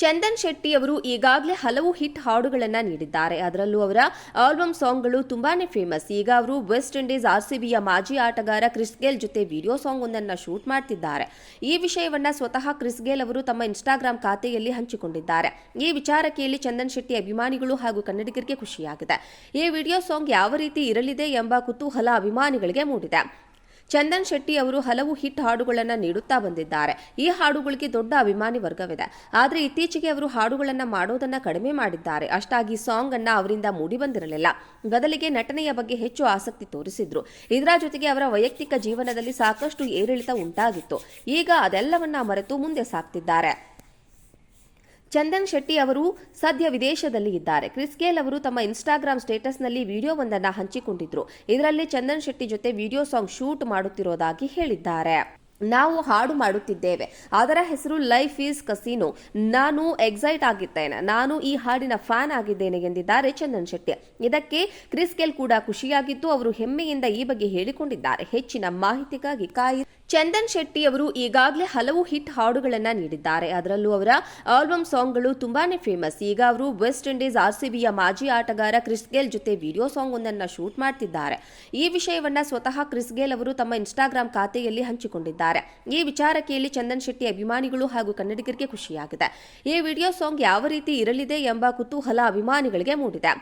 ಚಂದನ್ ಶೆಟ್ಟಿ ಅವರು ಈಗಾಗಲೇ ಹಲವು ಹಿಟ್ ಹಾಡುಗಳನ್ನ ನೀಡಿದ್ದಾರೆ. ಅದರಲ್ಲೂ ಅವರ ಆಲ್ಬಮ್ ಸಾಂಗ್ಗಳು ತುಂಬಾನೇ ಫೇಮಸ್. ಈಗ ಅವರು ವೆಸ್ಟ್ ಇಂಡೀಸ್ ಆರ್ಸಿಬಿಯ ಮಾಜಿ ಆಟಗಾರ ಕ್ರಿಸ್ ಗೇಲ್ ಜೊತೆ ವಿಡಿಯೋ ಸಾಂಗ್ ಒಂದನ್ನು ಶೂಟ್ ಮಾಡ್ತಿದ್ದಾರೆ. ಈ ವಿಷಯವನ್ನ ಸ್ವತಃ ಕ್ರಿಸ್ ಗೇಲ್ ಅವರು ತಮ್ಮ ಇನ್ಸ್ಟಾಗ್ರಾಮ್ ಖಾತೆಯಲ್ಲಿ ಹಂಚಿಕೊಂಡಿದ್ದಾರೆ. ಈ ವಿಚಾರ ಕೇಳಿ ಚಂದನ್ ಶೆಟ್ಟಿ ಅಭಿಮಾನಿಗಳು ಹಾಗೂ ಕನ್ನಡಿಗರಿಗೆ ಖುಷಿಯಾಗಿದೆ. ಈ ವಿಡಿಯೋ ಸಾಂಗ್ ಯಾವ ರೀತಿ ಇರಲಿದೆ ಎಂಬ ಕುತೂಹಲ ಅಭಿಮಾನಿಗಳಿಗೆ ಮೂಡಿದೆ. ಚಂದನ್ ಶೆಟ್ಟಿ ಅವರು ಹಲವು ಹಿಟ್ ಹಾಡುಗಳನ್ನು ನೀಡುತ್ತಾ ಬಂದಿದ್ದಾರೆ. ಈ ಹಾಡುಗಳಿಗೆ ದೊಡ್ಡ ಅಭಿಮಾನಿ ವರ್ಗವಿದೆ. ಆದರೆ ಇತ್ತೀಚೆಗೆ ಅವರು ಹಾಡುಗಳನ್ನು ಮಾಡೋದನ್ನ ಕಡಿಮೆ ಮಾಡಿದ್ದಾರೆ. ಅಷ್ಟಾಗಿ ಸಾಂಗ್ ಅನ್ನ ಅವರಿಂದ ಮೂಡಿ ಬಂದಿರಲಿಲ್ಲ. ಬದಲಿಗೆ ನಟನೆಯ ಬಗ್ಗೆ ಹೆಚ್ಚು ಆಸಕ್ತಿ ತೋರಿಸಿದ್ರು. ಇದರ ಜೊತೆಗೆ ಅವರ ವೈಯಕ್ತಿಕ ಜೀವನದಲ್ಲಿ ಸಾಕಷ್ಟು ಏರಿಳಿತ ಉಂಟಾಗಿತ್ತು. ಈಗ ಅದೆಲ್ಲವನ್ನ ಮರೆತು ಮುಂದೆ ಸಾಗ್ತಿದ್ದಾರೆ ಚಂದನ್ ಶೆಟ್ಟಿ ಅವರು ಸದ್ಯ ವಿದೇಶದಲ್ಲಿ ಇದ್ದಾರೆ. ಕ್ರಿಸ್ ಗೇಲ್ ಅವರು ತಮ್ಮ ಇನ್ಸ್ಟಾಗ್ರಾಮ್ ಸ್ಟೇಟಸ್ನಲ್ಲಿ ವಿಡಿಯೋವೊಂದನ್ನು ಹಂಚಿಕೊಂಡಿದ್ರು. ಇದರಲ್ಲಿ ಚಂದನ್ ಶೆಟ್ಟಿ ಜೊತೆ ವಿಡಿಯೋ ಸಾಂಗ್ ಶೂಟ್ ಮಾಡುತ್ತಿರೋದಾಗಿ ಹೇಳಿದ್ದಾರೆ. ನಾವು ಹಾಡು ಮಾಡುತ್ತಿದ್ದೇವೆ. ಅದರ ಹೆಸರು ಲೈಫ್ ಈಸ್ ಕಸಿನೋ. ನಾನು ಎಕ್ಸೈಟ್ ಆಗಿದ್ದೇನೆ. ನಾನು ಈ ಹಾಡಿನ ಫ್ಯಾನ್ ಆಗಿದ್ದೇನೆ ಎಂದಿದ್ದಾರೆ ಚಂದನ್ ಶೆಟ್ಟಿ. ಇದಕ್ಕೆ ಕ್ರಿಸ್ ಗೇಲ್ ಕೂಡ ಖುಷಿಯಾಗಿದ್ದು, ಅವರು ಹೆಮ್ಮೆಯಿಂದ ಈ ಬಗ್ಗೆ ಹೇಳಿಕೊಂಡಿದ್ದಾರೆ. ಹೆಚ್ಚಿನ ಮಾಹಿತಿಗಾಗಿ ಕಾಯಿ ಚಂದನ್ ಶೆಟ್ಟಿ ಅವರು ಈಗಾಗಲೇ ಹಲವು ಹಿಟ್ ಹಾಡುಗಳನ್ನ ನೀಡಿದ್ದಾರೆ. ಅದರಲ್ಲೂ ಅವರ ಆಲ್ಬಮ್ ಸಾಂಗ್ಗಳು ತುಂಬಾನೇ ಫೇಮಸ್. ಈಗ ಅವರು ವೆಸ್ಟ್ ಇಂಡೀಸ್ ಆರ್ಸಿಬಿಯ ಮಾಜಿ ಆಟಗಾರ ಕ್ರಿಸ್ ಗೇಲ್ ಜೊತೆ ವಿಡಿಯೋ ಸಾಂಗ್ ಒಂದನ್ನು ಶೂಟ್ ಮಾಡ್ತಿದ್ದಾರೆ. ಈ ವಿಷಯವನ್ನ ಸ್ವತಃ ಕ್ರಿಸ್ ಗೇಲ್ ಅವರು ತಮ್ಮ ಇನ್ಸ್ಟಾಗ್ರಾಮ್ ಖಾತೆಯಲ್ಲಿ ಹಂಚಿಕೊಂಡಿದ್ದಾರೆ. ಈ ವಿಚಾರ ಕೇಳಿ ಚಂದನ್ ಶೆಟ್ಟಿ ಅಭಿಮಾನಿಗಳು ಹಾಗೂ ಕನ್ನಡಿಗರಿಗೆ ಖುಷಿಯಾಗಿದೆ. ಈ ವಿಡಿಯೋ ಸಾಂಗ್ ಯಾವ ರೀತಿ ಇರಲಿದೆ ಎಂಬ ಕುತೂಹಲ ಅಭಿಮಾನಿಗಳಿಗೆ ಮೂಡಿದೆ.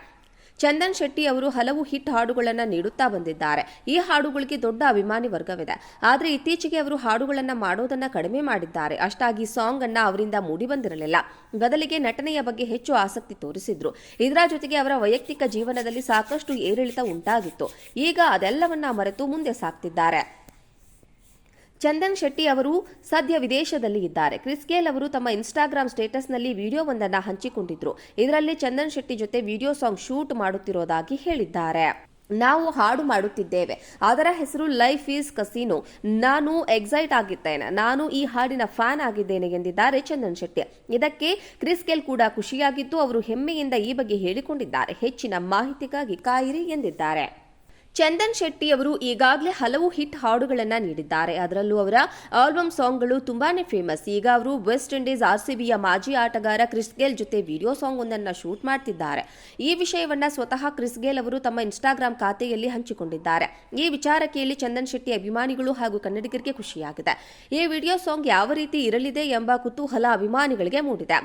ಚಂದನ್ ಶೆಟ್ಟಿ ಅವರು ಹಲವು ಹಿಟ್ ಹಾಡುಗಳನ್ನು ನೀಡುತ್ತಾ ಬಂದಿದ್ದಾರೆ. ಈ ಹಾಡುಗಳಿಗೆ ದೊಡ್ಡ ಅಭಿಮಾನಿ ವರ್ಗವಿದೆ. ಆದರೆ ಇತ್ತೀಚೆಗೆ ಅವರು ಹಾಡುಗಳನ್ನು ಮಾಡೋದನ್ನ ಕಡಿಮೆ ಮಾಡಿದ್ದಾರೆ. ಅಷ್ಟಾಗಿ ಸಾಂಗ್ ಅನ್ನ ಅವರಿಂದ ಮೂಡಿ ಬಂದಿರಲಿಲ್ಲ. ಬದಲಿಗೆ ನಟನೆಯ ಬಗ್ಗೆ ಹೆಚ್ಚು ಆಸಕ್ತಿ ತೋರಿಸಿದ್ರು. ಇದರ ಜೊತೆಗೆ ಅವರ ವೈಯಕ್ತಿಕ ಜೀವನದಲ್ಲಿ ಸಾಕಷ್ಟು ಏರಿಳಿತ ಉಂಟಾಗಿತ್ತು. ಈಗ ಅದೆಲ್ಲವನ್ನ ಮರೆತು ಮುಂದೆ ಸಾಗ್ತಿದ್ದಾರೆ ಚಂದನ್ ಶೆಟ್ಟಿ ಅವರು ಸದ್ಯ ವಿದೇಶದಲ್ಲಿ ಇದ್ದಾರೆ. ಕ್ರಿಸ್ ಗೇಲ್ ಅವರು ತಮ್ಮ ಇನ್ಸ್ಟಾಗ್ರಾಮ್ ಸ್ಟೇಟಸ್ನಲ್ಲಿ ವಿಡಿಯೋವೊಂದನ್ನು ಹಂಚಿಕೊಂಡಿದ್ರು. ಇದರಲ್ಲಿ ಚಂದನ್ ಶೆಟ್ಟಿ ಜೊತೆ ವಿಡಿಯೋ ಸಾಂಗ್ ಶೂಟ್ ಮಾಡುತ್ತಿರೋದಾಗಿ ಹೇಳಿದ್ದಾರೆ. ನಾವು ಹಾಡು ಮಾಡುತ್ತಿದ್ದೇವೆ. ಅದರ ಹೆಸರು ಲೈಫ್ ಈಸ್ ಕಸಿನೋ. ನಾನು ಎಕ್ಸೈಟ್ ಆಗಿದ್ದೇನೆ. ನಾನು ಈ ಹಾಡಿನ ಫ್ಯಾನ್ ಆಗಿದ್ದೇನೆ ಎಂದಿದ್ದಾರೆ ಚಂದನ್ ಶೆಟ್ಟಿ. ಇದಕ್ಕೆ ಕ್ರಿಸ್ ಗೆಲ್ ಕೂಡ ಖುಷಿಯಾಗಿದ್ದು, ಅವರು ಹೆಮ್ಮೆಯಿಂದ ಈ ಬಗ್ಗೆ ಹೇಳಿಕೊಂಡಿದ್ದಾರೆ. ಹೆಚ್ಚಿನ ಮಾಹಿತಿಗಾಗಿ ಕಾಯಿರಿ ಎಂದಿದ್ದಾರೆ. ಚಂದನ್ ಶೆಟ್ಟಿ ಅವರು ಈಗಾಗಲೇ ಹಲವು ಹಿಟ್ ಹಾಡುಗಳನ್ನು ನೀಡಿದ್ದಾರೆ. ಅದರಲ್ಲೂ ಅವರ ಆಲ್ಬಮ್ ಸಾಂಗ್ಗಳು ತುಂಬಾನೇ ಫೇಮಸ್. ಈಗ ಅವರು ವೆಸ್ಟ್ ಇಂಡೀಸ್ ಆರ್ಸಿಬಿಯ ಮಾಜಿ ಆಟಗಾರ ಕ್ರಿಸ್ ಗೇಲ್ ಜೊತೆ ವಿಡಿಯೋ ಸಾಂಗ್ ಒಂದನ್ನು ಶೂಟ್ ಮಾಡ್ತಿದ್ದಾರೆ. ಈ ವಿಷಯವನ್ನ ಸ್ವತಃ ಕ್ರಿಸ್ ಗೇಲ್ ಅವರು ತಮ್ಮ ಇನ್ಸ್ಟಾಗ್ರಾಮ್ ಖಾತೆಯಲ್ಲಿ ಹಂಚಿಕೊಂಡಿದ್ದಾರೆ. ಈ ವಿಚಾರ ಕೇಳಿ ಚಂದನ್ ಶೆಟ್ಟಿ ಅಭಿಮಾನಿಗಳು ಹಾಗೂ ಕನ್ನಡಿಗರಿಗೆ ಖುಷಿಯಾಗಿದೆ. ಈ ವಿಡಿಯೋ ಸಾಂಗ್ ಯಾವ ರೀತಿ ಇರಲಿದೆ ಎಂಬ ಕುತೂಹಲ ಅಭಿಮಾನಿಗಳಿಗೆ ಮೂಡಿದೆ.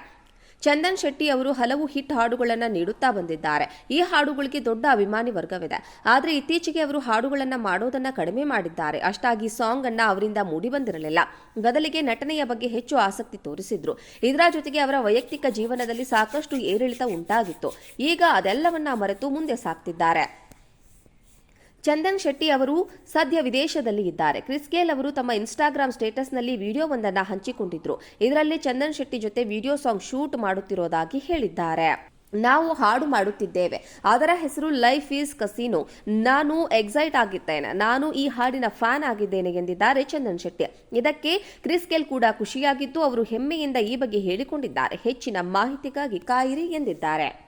ಚಂದನ್ ಶೆಟ್ಟಿ ಅವರು ಹಲವು ಹಿಟ್ ಹಾಡುಗಳನ್ನು ನೀಡುತ್ತಾ ಬಂದಿದ್ದಾರೆ. ಈ ಹಾಡುಗಳಿಗೆ ದೊಡ್ಡ ಅಭಿಮಾನಿ ವರ್ಗವಿದೆ. ಆದರೆ ಇತ್ತೀಚೆಗೆ ಅವರು ಹಾಡುಗಳನ್ನು ಮಾಡೋದನ್ನ ಕಡಿಮೆ ಮಾಡಿದ್ದಾರೆ. ಅಷ್ಟಾಗಿ ಸಾಂಗ್ ಅನ್ನ ಅವರಿಂದ ಮೂಡಿ ಬಂದಿರಲಿಲ್ಲ. ಬದಲಿಗೆ ನಟನೆಯ ಬಗ್ಗೆ ಹೆಚ್ಚು ಆಸಕ್ತಿ ತೋರಿಸಿದ್ರು. ಇದರ ಜೊತೆಗೆ ಅವರ ವೈಯಕ್ತಿಕ ಜೀವನದಲ್ಲಿ ಸಾಕಷ್ಟು ಏರಿಳಿತ ಉಂಟಾಗಿತ್ತು. ಈಗ ಅದೆಲ್ಲವನ್ನ ಮರೆತು ಮುಂದೆ ಸಾಗ್ತಿದ್ದಾರೆ ಚಂದನ್ ಶೆಟ್ಟಿ ಅವರು ಸದ್ಯ ವಿದೇಶದಲ್ಲಿ ಇದ್ದಾರೆ. ಕ್ರಿಸ್ ಗೇಲ್ ಅವರು ತಮ್ಮ ಇನ್ಸ್ಟಾಗ್ರಾಮ್ ಸ್ಟೇಟಸ್ನಲ್ಲಿ ವಿಡಿಯೋವೊಂದನ್ನ ಹಂಚಿಕೊಂಡಿದ್ರು. ಇದರಲ್ಲಿ ಚಂದನ್ ಶೆಟ್ಟಿ ಜೊತೆ ವಿಡಿಯೋ ಸಾಂಗ್ ಶೂಟ್ ಮಾಡುತ್ತಿರೋದಾಗಿ ಹೇಳಿದ್ದಾರೆ. ನಾವು ಹಾಡು ಮಾಡುತ್ತಿದ್ದೇವೆ. ಅದರ ಹೆಸರು ಲೈಫ್ ಈಸ್ ಕಸಿನೋ. ನಾನು ಎಕ್ಸೈಟ್ ಆಗಿದ್ದೇನೆ. ನಾನು ಈ ಹಾಡಿನ ಫ್ಯಾನ್ ಆಗಿದ್ದೇನೆ ಎಂದಿದ್ದಾರೆ ಚಂದನ್ ಶೆಟ್ಟಿ. ಇದಕ್ಕೆ ಕ್ರಿಸ್ ಗೆಲ್ ಕೂಡ ಖುಷಿಯಾಗಿದ್ದು, ಅವರು ಹೆಮ್ಮೆಯಿಂದ ಈ ಬಗ್ಗೆ ಹೇಳಿಕೊಂಡಿದ್ದಾರೆ. ಹೆಚ್ಚಿನ ಮಾಹಿತಿಗಾಗಿ ಕಾಯಿರಿ ಎಂದಿದ್ದಾರೆ.